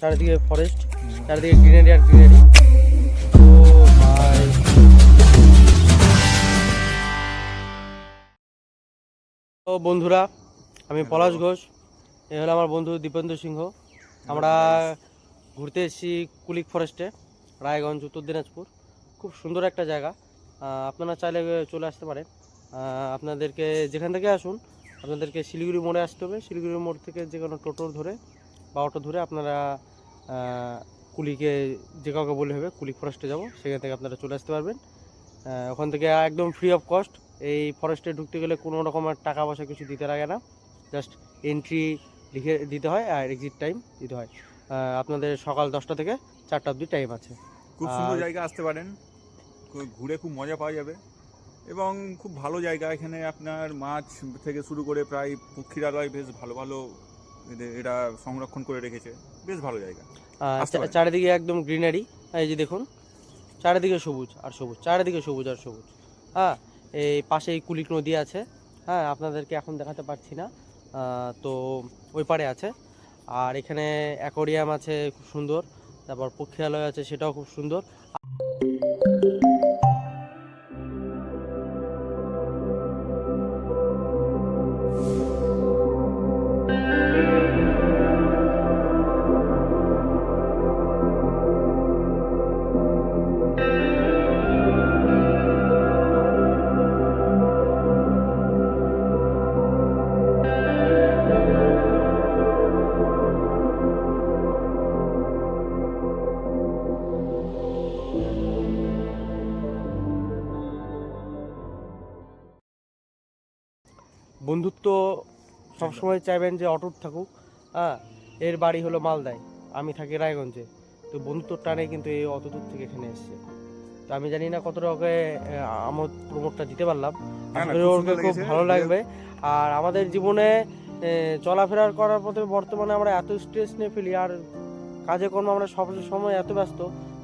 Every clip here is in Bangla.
চারিদিকে ফরেস্ট চারিদিকে গ্রিনারি আর গ্রিনারি ভাই ও বন্ধুরা আমি পলাশ ঘোষ এ হলো আমার বন্ধু দীপেন্দ্র সিংহ। আমরা ঘুরতে এসেছি কুলিক ফরেস্টে রায়গঞ্জ উত্তর দিনাজপুর। খুব সুন্দর একটা জায়গা। আপনারা চাইলে চলে আসতে পারেন। আপনাদেরকে যেখান থেকে আসুন আপনাদেরকে শিলিগুড়ি মোড়ে আসতে হবে। শিলিগুড়ি মোড় থেকে যে কোনো টোটো ধরে বা অটো ধরে আপনারা কুলিকে যে কাউকে বলে হবে কুলি ফরেস্টে যাব সেখান থেকে আপনারা চলে আসতে পারবেন। ওখান থেকে একদম ফ্রি অফ কস্ট এই ফরেস্টে ঢুকতে গেলে কোনো রকমের টাকা পয়সা কিছু দিতে লাগে না। জাস্ট এন্ট্রি লিখে দিতে হয় আর এক্সিট টাইম দিতে হয়। আপনাদের সকাল দশটা থেকে চারটা অবধি টাইম আছে। খুব সুন্দর জায়গা আসতে পারেন। ঘুরে খুব মজা পাওয়া যাবে। এবং খুব ভালো জায়গা এখানে আপনার মাছ থেকে শুরু করে প্রায় পক্ষীরালয় বেশ ভালো ভালো এরা সংরক্ষণ করে রেখেছে। বেশ ভালো জায়গা। চারিদিকে একদম গ্রিনারি। এই যে দেখুন চারিদিকে সবুজ আর সবুজ চারিদিকে সবুজ আর সবুজ। হ্যাঁ এই পাশেই কুলিক নদী আছে। হ্যাঁ আপনাদেরকে এখন দেখাতে পারছি না। তো ওই পারে আছে। আর এখানে অ্যাকোরিয়াম আছে খুব সুন্দর। তারপর পক্ষীয়ালয় আছে সেটাও খুব সুন্দর। বন্ধুত্ব সবসময় চাইবেন যে অটুট থাকুক হ্যাঁ? এর বাড়ি হলো মালদায় আমি থাকি রায়গঞ্জে। তো বন্ধুত্বর টানে কিন্তু এই অত দূর থেকে এখানে এসছে। তো আমি জানি না কত ওকে আমার প্রমোটটা দিতে পারলাম। ওকে খুব ভালো লাগবে। আর আমাদের জীবনে এ, চলাফেরা করার পথে বর্তমানে আমরা এত স্ট্রেস নিয়ে ফেলি আর কাজে কর্ম আমরা সব সময় এত ব্যস্ত।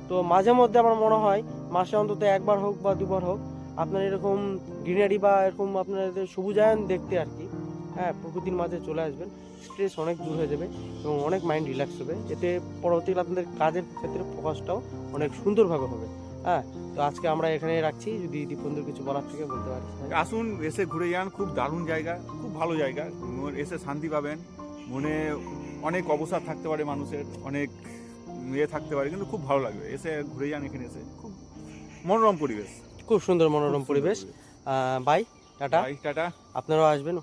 তো মাঝে মধ্যে আমার মনে হয় মাসে অন্তত একবার হোক বা দুবার হোক আপনার এরকম গ্রিনারি বা এরকম আপনাদের সবুজায়ন দেখতে আর কি। হ্যাঁ প্রকৃতির মাঝে চলে আসবেন স্ট্রেস অনেক দূর হয়ে যাবে এবং অনেক মাইন্ড রিল্যাক্স হবে। এতে পরবর্তীকালে আপনাদের কাজের ক্ষেত্রে ফোকাসটাও অনেক সুন্দরভাবে হবে। হ্যাঁ তো আজকে আমরা এখানে রাখছি। যদি দীপন্দর কিছু বলার থেকে বলতে পারি আসুন, এসে ঘুরে যান, খুব দারুণ জায়গা, খুব ভালো জায়গা। এসে শান্তি পাবেন। মনে অনেক অবসাদ থাকতে পারে মানুষের, অনেক ইয়ে থাকতে পারে, কিন্তু খুব ভালো লাগবে। এসে ঘুরে যান এখানে এসে। খুব মনোরম পরিবেশ। খুব সুন্দর মনোরম পরিবেশ। Bye tata. Bye, tata. আপনারাও আসবেন।